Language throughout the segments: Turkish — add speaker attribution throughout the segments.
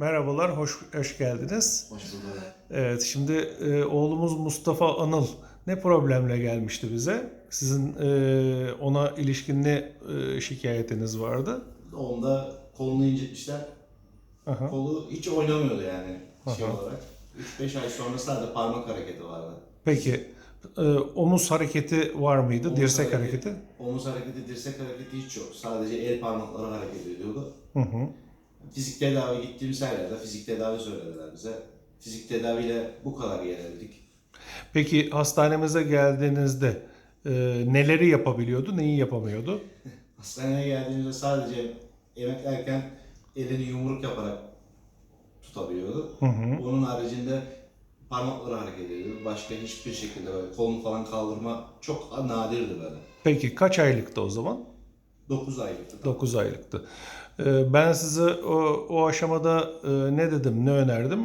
Speaker 1: Merhabalar, hoş, hoş geldiniz.
Speaker 2: Hoş bulduk.
Speaker 1: Evet, şimdi e, oğlumuz Mustafa Anıl ne problemle gelmişti bize? Sizin e, ona ilişkin ne e, şikayetiniz vardı?
Speaker 2: Onda kolunu incitmişler.
Speaker 1: Aha.
Speaker 2: Kolu hiç oynamıyordu yani şey
Speaker 1: Aha.
Speaker 2: olarak. 3-5 ay sonra sadece parmak hareketi vardı.
Speaker 1: Peki, e, omuz hareketi var mıydı?
Speaker 2: Omuz
Speaker 1: Dirsek hareketi?
Speaker 2: Omuz hareketi, dirsek hareketi hiç yok. Sadece el parmakları hareket ediyordu.
Speaker 1: Hı hı.
Speaker 2: Fizik tedavi gittiğimiz her yerde fizik tedavi söylediler bize. Fizik tedaviyle bu kadar gelebildik.
Speaker 1: Peki hastanemize geldiğinizde e, neleri yapabiliyordu, neyi yapamıyordu?
Speaker 2: Hastaneye geldiğimizde sadece emeklerken elini yumruk yaparak tutabiliyordu.
Speaker 1: Hı hı.
Speaker 2: Onun haricinde parmakları hareket ediyordu. Başka hiçbir şekilde böyle kolunu falan kaldırma çok nadirdi böyle.
Speaker 1: Peki kaç aylıktı o zaman?
Speaker 2: 9 aylıktı.
Speaker 1: 9 aylıktı. Ee, Ben size o, o aşamada e, ne dedim, ne önerdim?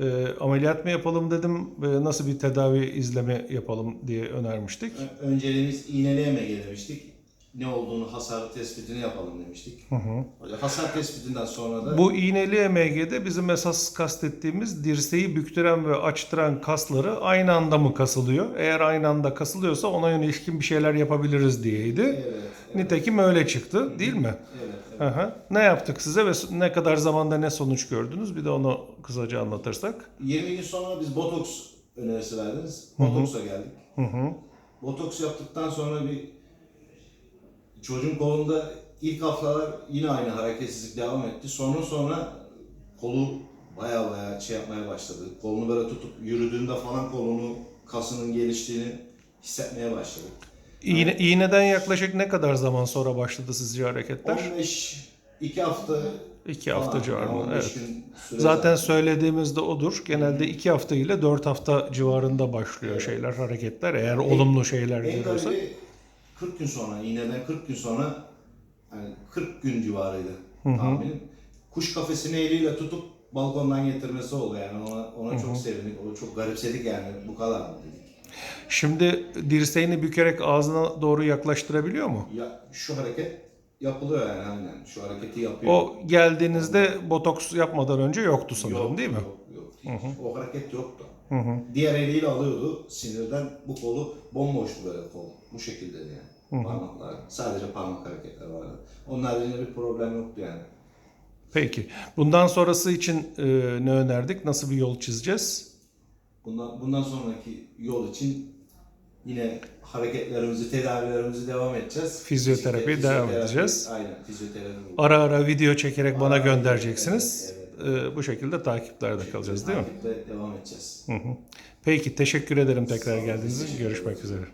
Speaker 1: Ee, Ameliyat mı yapalım dedim, nasıl bir tedavi izleme yapalım diye önermiştik.
Speaker 2: Önceliğimiz iğneli EMG demiştik. Ne olduğunu, hasar tespitini yapalım demiştik.
Speaker 1: Hı hı.
Speaker 2: Hasar tespitinden sonra da
Speaker 1: Bu iğneli EMG'de bizim esas kastettiğimiz dirseği büktüren ve açtıran kasları aynı anda mı kasılıyor? Eğer aynı anda kasılıyorsa ona ilişkin bir şeyler yapabiliriz diyeydi.
Speaker 2: evet, evet,
Speaker 1: Nitekim öyle çıktı değil mi?
Speaker 2: evet, evet.
Speaker 1: Hı hı. Ne yaptık size ve ne kadar zamanda ne sonuç gördünüz? Bir de onu kısaca anlatırsak.
Speaker 2: 20 gün sonra biz botoks önerisi verdiniz. Botoksa geldik.
Speaker 1: Hı hı.
Speaker 2: Botoks yaptıktan sonra bir çocuğun kolunda ilk haftalar yine aynı hareketsizlik devam etti. Sonra sonra kolu baya baya şey yapmaya başladı. Kolunu böyle tutup yürüdüğünde falan kolunu kasının geliştiğini hissetmeye başladı.
Speaker 1: İğne, iğneden yaklaşık ne kadar zaman sonra başladı sizce hareketler?
Speaker 2: 15 2 hafta
Speaker 1: 2 hafta
Speaker 2: falan,
Speaker 1: civarında.
Speaker 2: 15
Speaker 1: Evet.
Speaker 2: süre
Speaker 1: Zaten söylediğimiz de odur. Genelde 2 hafta ile 4 hafta civarında başlıyor şeyler, hareketler. Eğer olumlu şeyler
Speaker 2: En
Speaker 1: görüyorsak.
Speaker 2: garibi 40 gün sonra, iğneden 40 gün sonra yani 40 gün civarıydı tahminim. Kuş kafesini eliyle tutup balkondan getirmesi oldu yani ona, ona çok sevindik, o çok garipsedik yani bu kadar mı dedik.
Speaker 1: Şimdi dirseğini bükerek ağzına doğru yaklaştırabiliyor mu?
Speaker 2: Ya şu hareket yapılıyor yani aynen şu hareketi yapıyor.
Speaker 1: O geldiğinizde botoks yapmadan önce yoktu sanırım
Speaker 2: Yok,
Speaker 1: değil mi?
Speaker 2: Yok, yok. Hiç. O hareket yoktu.
Speaker 1: Hı hı.
Speaker 2: Diğer eliyle alıyordu sinirden bu kolu bomboştu böyle kol. Bu şekilde yani. Parmaklar. Sadece parmak hareketleri vardı. Onun haricinde bir problem yoktu yani.
Speaker 1: Peki. Bundan sonrası için e, ne önerdik? Nasıl bir yol çizeceğiz?
Speaker 2: Bundan, bundan sonraki yol için yine hareketlerimizi, tedavilerimizi devam edeceğiz.
Speaker 1: Fizyoterapi
Speaker 2: Fizik-
Speaker 1: devam
Speaker 2: fizyoterapi-
Speaker 1: edeceğiz.
Speaker 2: Aynen, fizyoterapi.
Speaker 1: Ara ara video çekerek bana
Speaker 2: Ara ara
Speaker 1: göndereceksiniz.
Speaker 2: evet,
Speaker 1: E, bu şekilde takiplerde kalacağız değil mi?
Speaker 2: Takipte devam edeceğiz.
Speaker 1: Hı hı. Peki teşekkür ederim tekrar geldiğiniz için. Görüşmek üzere.